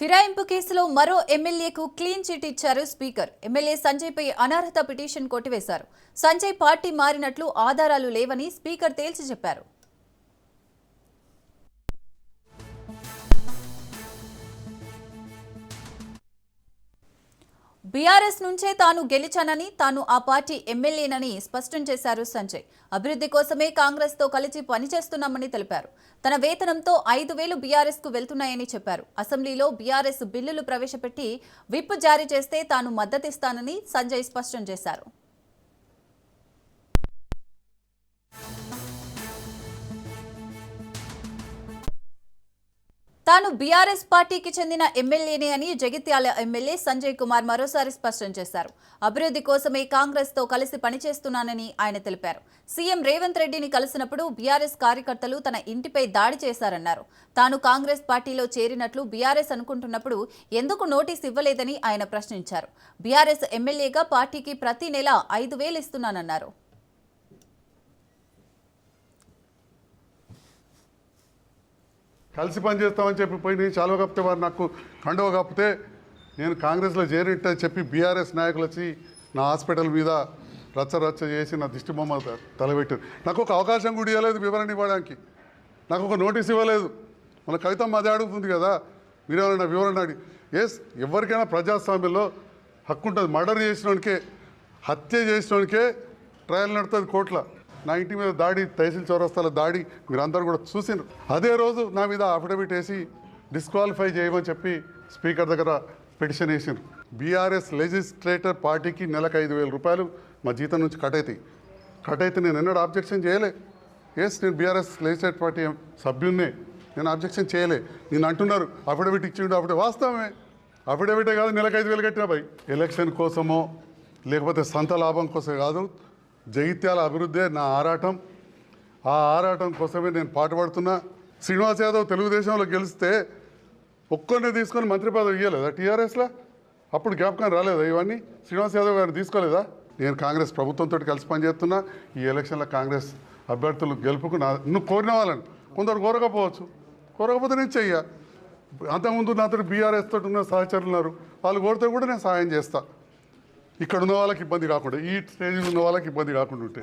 ఫిరాయింపు కేసులో మరో ఎమ్మెల్యేకు క్లీన్ చిట్ ఇచ్చారు స్పీకర్. ఎమ్మెల్యే సంజయ్పై అనర్హత పిటిషన్ కొట్టివేశారు. సంజయ్ పార్టీ మారినట్లు ఆధారాలు లేవని స్పీకర్ తేల్చి చెప్పారు. బీఆర్ఎస్ నుంచే తాను గెలిచానని తాను ఆ పార్టీ ఎమ్మెల్యేనని స్పష్టం చేశారు సంజయ్. అభివృద్ధి కోసమే కాంగ్రెస్తో కలిసి పనిచేస్తున్నామని తెలిపారు. తన వేతనంతో ఐదు వేలు బీఆర్ఎస్కు వెళ్తున్నాయని చెప్పారు. అసెంబ్లీలో బీఆర్ఎస్ బిల్లులు ప్రవేశపెట్టి విప్ జారీ చేస్తే తాను మద్దతిస్తానని సంజయ్ స్పష్టం చేశారు. తాను బీఆర్ఎస్ పార్టీకి చెందిన ఎమ్మెల్యేనే అని జగిత్యాల ఎమ్మెల్యే సంజయ్ కుమార్ మరోసారి స్పష్టం చేశారు. అభివృద్ధి కోసమే కాంగ్రెస్తో కలిసి పనిచేస్తున్నానని ఆయన తెలిపారు. సీఎం రేవంత్ రెడ్డిని కలిసినప్పుడు బీఆర్ఎస్ కార్యకర్తలు తన ఇంటిపై దాడి చేశారన్నారు. తాను కాంగ్రెస్ పార్టీలో చేరినట్లు బీఆర్ఎస్ అనుకుంటున్నప్పుడు ఎందుకు నోటీస్ ఇవ్వలేదని ఆయన ప్రశ్నించారు. బీఆర్ఎస్ ఎమ్మెల్యేగా పార్టీకి ప్రతి నెల ఐదు వేలు ఇస్తున్నానన్నారు. కలిసి పనిచేస్తామని చెప్పి పోయి నేను చాలువ కప్పితే వారు నాకు కండువ కప్పితే నేను కాంగ్రెస్లో చేరిట్టని చెప్పి బీఆర్ఎస్ నాయకులు వచ్చి నా హాస్పిటల్ మీద రచ్చ రచ్చ చేసి నా దిష్టి బొమ్మ తలబెట్టారు నాకు ఒక అవకాశం కూడా ఇవ్వలేదు వివరణ ఇవ్వడానికి. నాకు ఒక నోటీస్ ఇవ్వలేదు. మన కవిత అదే అడుగుతుంది కదా మీరేమైనా వివరణ అడిగి ఎస్ ఎవరికైనా ప్రజాస్వామ్యంలో హక్కు ఉంటుంది. మర్డర్ చేసినోనికే హత్య చేసినోనికే ట్రయల్ నడుతుంది కోట్ల నా ఇంటి మీద దాడి తహసీల్ చౌరస్తాల దాడి మీరందరూ కూడా చూసినారు అదే రోజు నా మీద అఫిడవిట్ వేసి డిస్క్వాలిఫై చేయమని చెప్పి స్పీకర్ దగ్గర పిటిషన్ వేసిండ్రు బీఆర్ఎస్ లెజిస్ట్రేటర్ పార్టీకి నెలకు ఐదు వేల రూపాయలు మా జీతం నుంచి కట్ అవుతాయి కట్ అయితే నేను ఎన్నడూ ఆబ్జెక్షన్ చేయలే. ఎస్ నేను బీఆర్ఎస్ లెజిస్లేటర్ పార్టీ సభ్యున్నే. నేను అబ్జెక్షన్ చేయలే. నేను అంటున్నారు అఫిడవిట్ ఇచ్చిండు అప్పుడు వాస్తవమే. అఫిడవిటే కాదు నెలకు ఐదు వేలు కట్టినా పై ఎలక్షన్ కోసమో లేకపోతే సంత లాభం కోసం కాదు జగిత్యాల అభివృద్ధే నా ఆరాటం. ఆ ఆరాటం కోసమే నేను పాటుపడుతున్నా శ్రీనివాస్ యాదవ్ తెలుగుదేశంలో గెలిస్తే ఒక్కరిని తీసుకొని మంత్రి పదవి ఇవ్వలేదా టీఆర్ఎస్లో? అప్పుడు జ్ఞాపకం రాలేదా ఇవన్నీ? శ్రీనివాస్ యాదవ్ గారిని తీసుకోలేదా? నేను కాంగ్రెస్ ప్రభుత్వంతో కలిసి పనిచేస్తున్నా. ఈ ఎలక్షన్లో కాంగ్రెస్ అభ్యర్థులు గెలుపుకు నా నువ్వు కోరిన వాళ్ళని. కొందరు కోరకపోవచ్చు. కోరకపోతే నేను చెయ్య. అంతకుముందు నాతో బీఆర్ఎస్ తోటి ఉన్న సహచరులు ఉన్నారు. వాళ్ళు కోరితే కూడా నేను సహాయం చేస్తా. ఇక్కడ ఉన్న వాళ్ళకి ఇబ్బంది కాకుండా ఈ ట్రైనింగ్ ఉన్న వాళ్ళకి ఇబ్బంది కాకుండా ఉంటే.